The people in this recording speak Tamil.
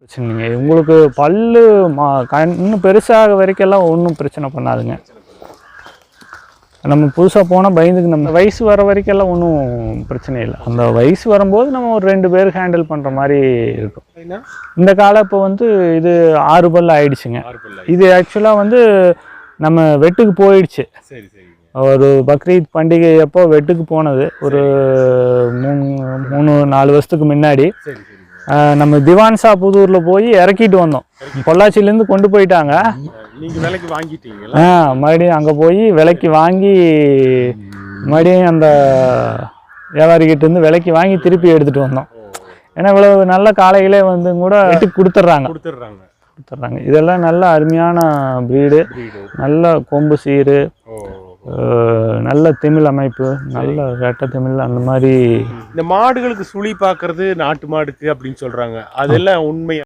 பிரச்சனைங்க. உங்களுக்கு பல்லு மா கண்ணு பெருசாக வரைக்கெல்லாம் ஒன்றும் பிரச்சனை பண்ணாதுங்க. நம்ம புதுசாக போனால் பயந்துக்கு நம்ம வயசு வர வரைக்கெல்லாம் ஒன்றும் பிரச்சனை இல்லை. அந்த வயசு வரும்போது நம்ம ஒரு ரெண்டு பேர் ஹேண்டில் பண்ணுற மாதிரி இருக்கும்? இந்த காலம் இப்போ வந்து இது ஆறு பல் ஆயிடுச்சுங்க. இது ஆக்சுவலாக வந்து நம்ம வெட்டுக்கு போயிடுச்சு. ஒரு பக்ரீத் பண்டிகை அப்போ வெட்டுக்கு போனது. ஒரு மூணு மூணு நாலு வருஷத்துக்கு முன்னாடி. நம்ம திவான்சா புதூரில் போய் இறக்கிட்டு வந்தோம். பொள்ளாச்சிலேருந்து கொண்டு போயிட்டாங்க. நீங்க விலைக்கு வாங்கிட்டீங்களா? ஆ மறுபடியும் அங்கே போய் விலைக்கு வாங்கி மறுபடியும் அந்த வியாபாரிகிட்ட இருந்து விலைக்கு வாங்கி திருப்பி எடுத்துகிட்டு வந்தோம். ஏன்னா இவ்வளவு நல்ல காளைகளே வந்து கூட வெட்டுக்கு கொடுத்துட்றாங்க. கொடுத்துட்றாங்க. கொடுத்துட்றாங்க. இதெல்லாம் நல்ல அருமையான ப்ரீடு. நல்ல கொம்பு சீரு. நல்ல திமிழ் அமைப்பு நல்ல ரெட்டை திமிழ் அந்த மாதிரி இந்த மாடுகளுக்கு சுழி பார்க்கறது நாட்டு மாடுக்கு அப்படின்னு சொல்றாங்க. அதெல்லாம் உண்மை